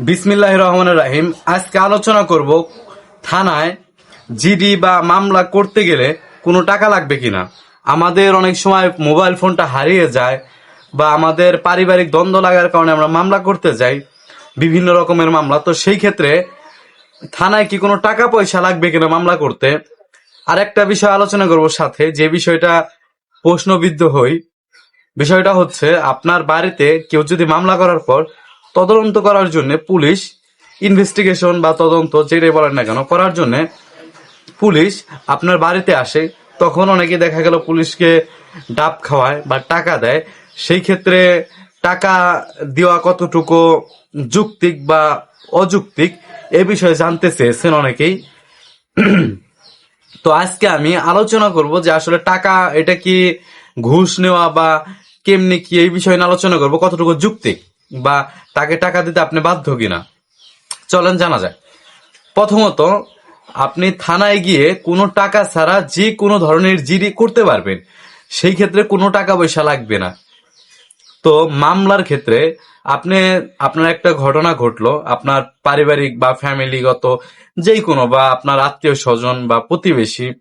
বিসমিল্লাহ রহমান রাহিম। আজকে আলোচনা করব থানায় জিডি বা মামলা করতে গেলে কোনো টাকা লাগবে কিনা। আমাদের অনেক সময় মোবাইল ফোনটা হারিয়ে যায় বা আমাদের পারিবারিক দ্বন্দ্ব লাগার কারণে আমরা মামলা করতে যাই, বিভিন্ন রকমের মামলা। তো সেই ক্ষেত্রে থানায় কি কোনো টাকা পয়সা লাগবে কিনা মামলা করতে? আর একটা বিষয় আলোচনা করব সাথে, যে বিষয়টা প্রশ্নবিদ্ধ হই। বিষয়টা হচ্ছে, আপনার বাড়িতে কেউ যদি মামলা করার পর তদন্ত করার জন্য পুলিশ ইনভেস্টিগেশন বা তদন্ত যেটাই বলেন না কেন করার জন্য পুলিশ আপনার বাড়িতে আসে, তখন অনেকে দেখা গেল পুলিশকে ডাব খাওয়ায় বা টাকা দেয়। সেই ক্ষেত্রে টাকা দেওয়া কতটুকু যুক্তিক বা অযৌক্তিক এ বিষয়ে জানতে চেয়েছেন অনেকেই। তো আজকে আমি আলোচনা করব যে আসলে টাকা, এটা কি ঘুষ নেওয়া বা কেমনি কি এই বিষয়ে আলোচনা করব, কতটুকু যুক্তিক? বা তাকে টাকা দিতে আপনি বাধ্য কিনা? চলেন, জানা যায় প্রথমত, আপনি থানায় গিয়ে কোনো টাকা ছাড়া যে কোনো ধরনের জিডি করতে পারবেন। সেই ক্ষেত্রে কোনো টাকা পয়সা লাগবে না। তো মামলার ক্ষেত্রে আপনি, আপনার একটা ঘটনা ঘটলো, আপনার পারিবারিক বা ফ্যামিলিগত যেই কোনো বা আপনার আত্মীয় স্বজন বা প্রতিবেশী।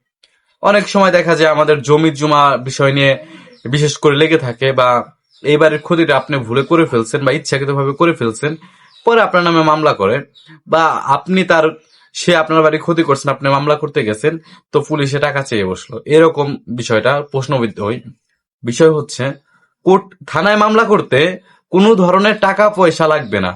অনেক সময় দেখা যায় আমাদের জমি জমা বিষয় নিয়ে বিশেষ করে লেগে থাকে বা এইবারের ক্ষতিটা আপনি ভুলে করে ফেলছেন বা ইচ্ছাকৃতভাবে করে ফেলছেন, পরে আপনার নামে মামলা করে বা আপনি তার, সে আপনার বাড়ি ক্ষতি করছেন, আপনি মামলা করতে গেছেন, তো পুলিশে টাকা চেয়ে বসল। এরকম বিষয়টা প্রশ্নবিদ্ধ হই। বিষয় হচ্ছে, কোর্ট থানায় মামলা করতে কোনো ধরনের টাকা পয়সা লাগবে না।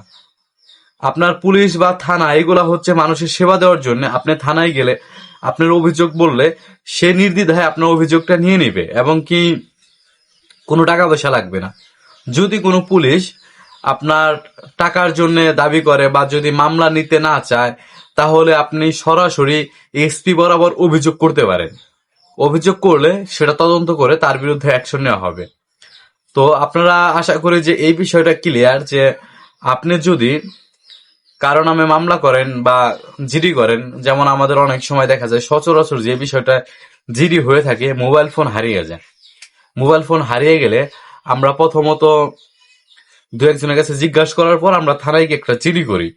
আপনার পুলিশ বা থানা, এগুলা হচ্ছে মানুষের সেবা দেওয়ার জন্য আপনি থানায় গেলে আপনার অভিযোগ বললে সে নির্দ্বিধায় আপনার অভিযোগটা নিয়ে নেবে। এবং কি কোনো টাকা পয়সা লাগবে না। যদি কোনো পুলিশ আপনার টাকার জন্য দাবি করে বা যদি মামলা নিতে না চায়, তাহলে আপনি সরাসরি এসপি বরাবর অভিযোগ করতে পারেন। অভিযোগ করলে সেটা তদন্ত করে তার বিরুদ্ধে অ্যাকশন নেওয়া হবে। তো আপনারা আশা করি যে এই বিষয়টা ক্লিয়ার যে আপনি যদি কারও নামে মামলা করেন বা জিডি করেন, যেমন আমাদের অনেক সময় দেখা যায় সচরাচর যে বিষয়টা জিডি হয়ে থাকে, মোবাইল ফোন হারিয়ে যায়। মোবাইল ফোন হারিয়ে গেলে আমরা প্রথমত দু একজনের কাছে জিজ্ঞাসা করার পর আমরা থানায় গিয়ে একটা জিডি করি।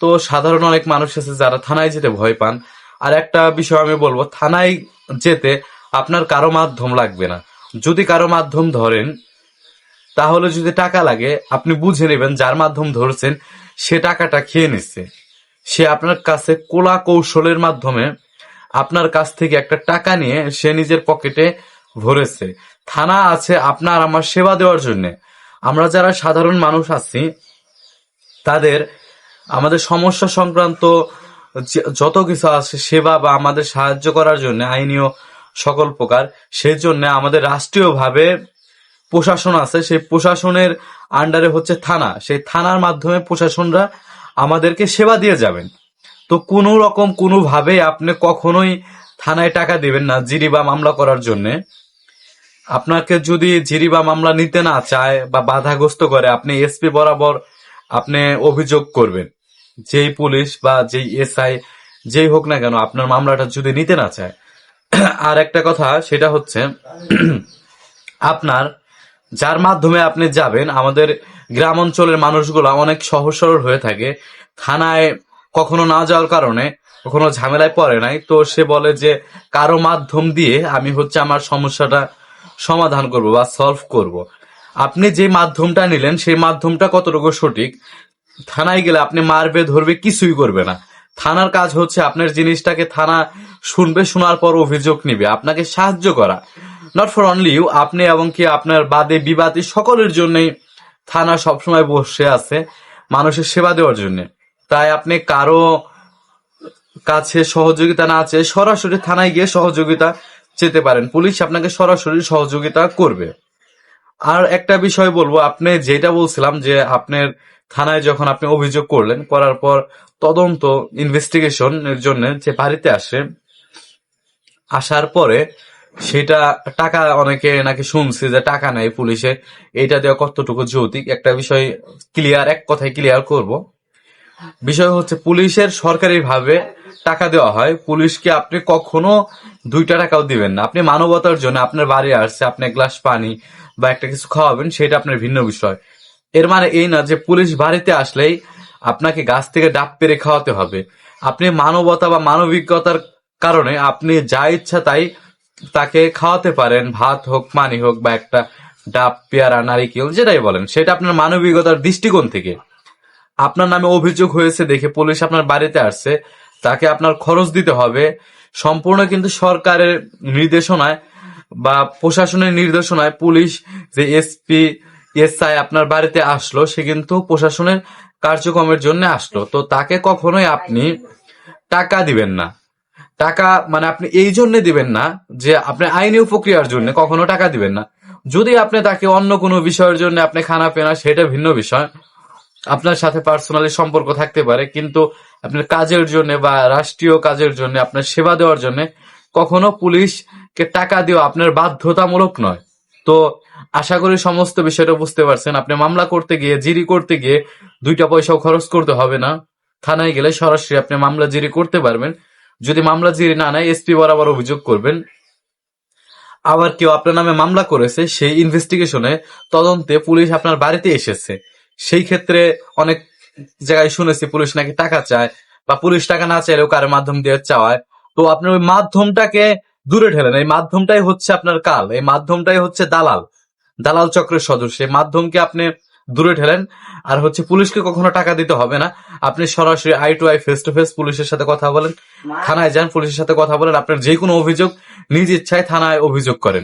তো সাধারণ অনেক মানুষ আছে যারা থানায় যেতে ভয় পান। আর একটা বিষয় আমি বলব, থানায় যেতে আপনার কারও মাধ্যম লাগবে না। যদি কারও মাধ্যম ধরেন, তাহলে যদি টাকা লাগে, আপনি বুঝে নেবেন যার মাধ্যম ধরছেন, সে টাকাটা খেয়ে নিচ্ছে। সে আপনার কাছে কোলা কৌশলের মাধ্যমে আপনার কাছ থেকে একটা টাকা নিয়ে সে নিজের পকেটে ভরেছে। থানা আছে আপনার আমার সেবা দেওয়ার জন্য। আমরা যারা সাধারণ মানুষ আছি, তাদের আমাদের সমস্যা সংক্রান্ত যত কিছু আছে, সেবা বা আমাদের সাহায্য করার জন্য আইনীয় সকল প্রকার, সেই জন্য আমাদের রাষ্ট্রীয়ভাবে প্রশাসন আছে। সেই প্রশাসনের আন্ডারে হচ্ছে থানা। সেই থানার মাধ্যমে প্রশাসনরা আমাদেরকে সেবা দিয়ে যাবেন। তো কোনো রকম কোনোভাবে আপনি কখনোই থানায় টাকা দিবেন না জিডি বা মামলা করার জন্য। আপনাকে যদি জিডি বা মামলা নিতে না চায় বা বাধাগ্রস্ত করে, আপনি এসপি বরাবর আপনি অভিযোগ করবেন। যেই পুলিশ বা যেই এসআই যেই হোক না কেন, আপনার মামলাটা যদি নিতে না চায়। আর একটা কথা, সেটা হচ্ছে, আপনার, যার মাধ্যমে আপনি যাবেন, আমাদের গ্রাম অঞ্চলের মানুষগুলো অনেক সহজ সরল হয়ে থাকে। থানায় কখনো না যাওয়ার কারণে, কখনো ঝামেলায় পড়ে নাই। তো সে বলে যে, কারও মাধ্যম দিয়ে আমি হচ্ছে আমার সমস্যাটা সমাধান করব বা সলভ করব। আপনি যে মাধ্যমটা নিলেন, সেই মাধ্যমটা কতটুকু সঠিক? থানায় গেলে আপনি মারবে ধরবে, কিছুই করবে না। থানার কাজ হচ্ছে আপনার জিনিসটাকে থানা শুনবে, শোনার পর অভিযোগ নিবে। আপনাকে সাহায্য করা। নট ফর অনলি ইউ আপনি এবং কি আপনার বাদে, বিবাদী সকলের জন্যই থানা সবসময় বসে আছে মানুষের সেবা দেওয়ার জন্য। তাই আপনি কারও কাছে সহযোগিতা না চেয়ে সরাসরি থানায় গিয়ে সহযোগিতা চেতে পারেন। পুলিশ আপনাকে সরাসরি সহযোগিতা করবে। আর একটা বিষয় বলব, আপনি যেটা বলছিলাম যে আপনার থানায় যখন আপনি অভিযোগ করলেন, করার পর তদন্ত ইনভেস্টিগেশন এর জন্য যে বাড়িতে আসে, আসার পরে সেটা টাকা অনেকে নাকি শুনছি যে টাকা নেয় পুলিশে এইটা দেওয়া কতটুকু যৌতিক? একটা বিষয় ক্লিয়ার এক কথায় ক্লিয়ার করব। বিষয় হচ্ছে পুলিশের সরকারি ভাবে টাকা দেওয়া হয়। পুলিশকে আপনি কখনো দুইটা টাকাও দিবেন না। আপনি মানবতার জন্য আপনার বাড়ি আসছে, আপনি গ্লাস পানি বা একটা কিছু খাওয়াবেন, সেটা আপনার ভিন্ন বিষয়। এর মানে এই না যে পুলিশ বাড়িতে আসলেই আপনাকে গাছ থেকে ডাব পেরে খাওয়াতে হবে। আপনি মানবতা বা মানবিকতার কারণে আপনি যা ইচ্ছা তাই তাকে খাওয়াতে পারেন। ভাত হোক, পানি হোক বা একটা ডাব, পেয়ারা, নারিকেল, যেটাই বলেন, সেটা আপনার মানবিকতার দৃষ্টিকোণ থেকে। আপনার নামে অভিযোগ হয়েছে দেখে পুলিশ আপনার বাড়িতে আসছে, তাকে আপনার খরচ দিতে হবে। সম্পূর্ণ কিন্তু সরকারের নির্দেশনায় বা প্রশাসনের নির্দেশনায় পুলিশ যে এসপি এসআই আপনার বাড়িতে আসলো, সে কিন্তু প্রশাসনের কার্যক্রমের জন্য আসলো। তো তাকে কখনোই আপনি টাকা দিবেন না। টাকা মানে আপনি এই জন্য দিবেন না যে আপনি আইনি প্রক্রিয়ার জন্য কখনো টাকা দিবেন না। যদি আপনি তাকে অন্য কোনো বিষয়ের জন্য আপনি খানা পেনা সেটা ভিন্ন বিষয়। আপনার সাথে পার্সোনালি সম্পর্ক থাকতে পারে, কিন্তু আপনার কাজের জন্য বা রাষ্ট্রীয় কাজের জন্য, আপনার সেবা দেওয়ার জন্য কখনো পুলিশকে টাকা দেওয়া আপনার বাধ্যতামূলক নয়। তো আশা করি সমস্ত বিষয়টা বুঝতে পারছেন। আপনি মামলা করতে গিয়ে, জিরি করতে গিয়ে দুইটা পয়সাও খরচ করতে হবে না। থানায় গেলে সরাসরি আপনি মামলা জিরি করতে পারবেন। যদি মামলা জিরি না নেয়, এসপি বরাবর অভিযোগ করবেন। আবার কেউ আপনার নামে মামলা করেছে, সেই ইনভেস্টিগেশনে তদন্তে পুলিশ আপনার বাড়িতে এসেছে। সেই ক্ষেত্রে অনেক জায়গায় শুনেছি পুলিশ নাকি টাকা চায় বা পুলিশ টাকা না চাইলেও কারোর মাধ্যম দিয়ে চাওয়ায়। তো আপনার ওই মাধ্যমটাকে দূরে ঠেলেন। এই মাধ্যমটাই হচ্ছে আপনার কাল। এই মাধ্যমটাই হচ্ছে দালাল। দালাল চক্রের সদস্য। এই মাধ্যমকে আপনি দূরে ঠেলেন। আর হচ্ছে পুলিশকে কখনো টাকা দিতে হবে না। আপনি সরাসরি eye to eye face to face পুলিশের সাথে কথা বলেন। থানায় যান, পুলিশের সাথে কথা বলেন। আপনার যে কোনো অভিযোগ, নিজ ইচ্ছায় থানায় অভিযোগ করেন।